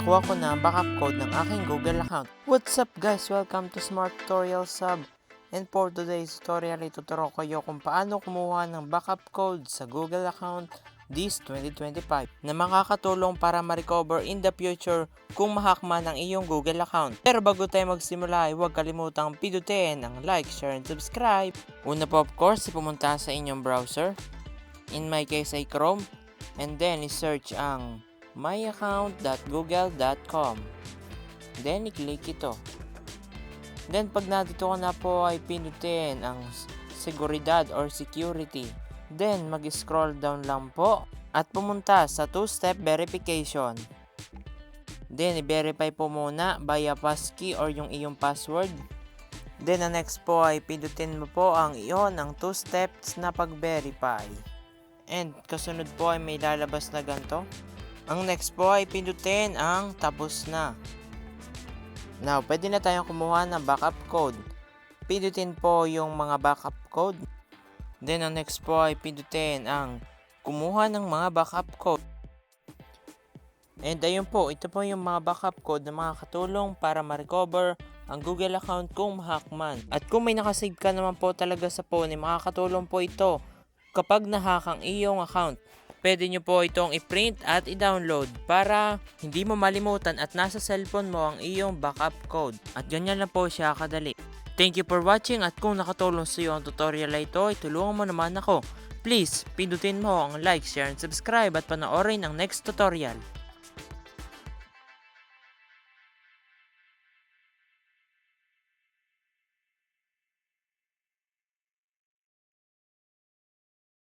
nakuha ko na ang backup code ng aking Google account. What's up guys? Welcome to Smart Tutorial Sub. And for today's tutorial, ituturo ko kayo kung paano kumuha ng backup code sa Google account this 2025 na makakatulong para ma-recover in the future kung mahack man ang iyong Google account. Pero bago tayo magsimula huwag kalimutang pindutin ang like, share, and subscribe. Una po of course, pumunta sa inyong browser. In my case ay Chrome. And then, i-search ang myaccount.google.com. Then, i-click ito. Then, pag nandito ka na po ay pinutin ang seguridad or security. Then, mag-scroll down lang po at pumunta sa two-step verification. Then, i-verify po muna via passkey or yung iyong password. Then, ang next po ay pindutin mo po ang iyon ang two steps na pag-verify. And kasunod po ay may lalabas na ganito. Ang next po ay pindutin ang tapos na. Now, pwede na tayong kumuha ng backup code. Pindutin po yung mga backup code. Then, ang next po ay pindutin ang kumuha ng mga backup code. And ayun po, ito po yung mga backup code na makakatulong para ma-recover ang Google account kung mahack man. At kung may nakasave ka naman po talaga sa phone, ay makakatulong po ito kapag nahack ang iyong account. Pwede nyo po itong i-print at i-download para hindi mo malimutan at nasa cellphone mo ang iyong backup code. At ganyan lang po siya kadali. Thank you for watching at kung nakatulong sa iyo ang tutorial na ito, ay tulungan mo naman ako. Please, pindutin mo ang like, share, and subscribe at panoorin ang next tutorial.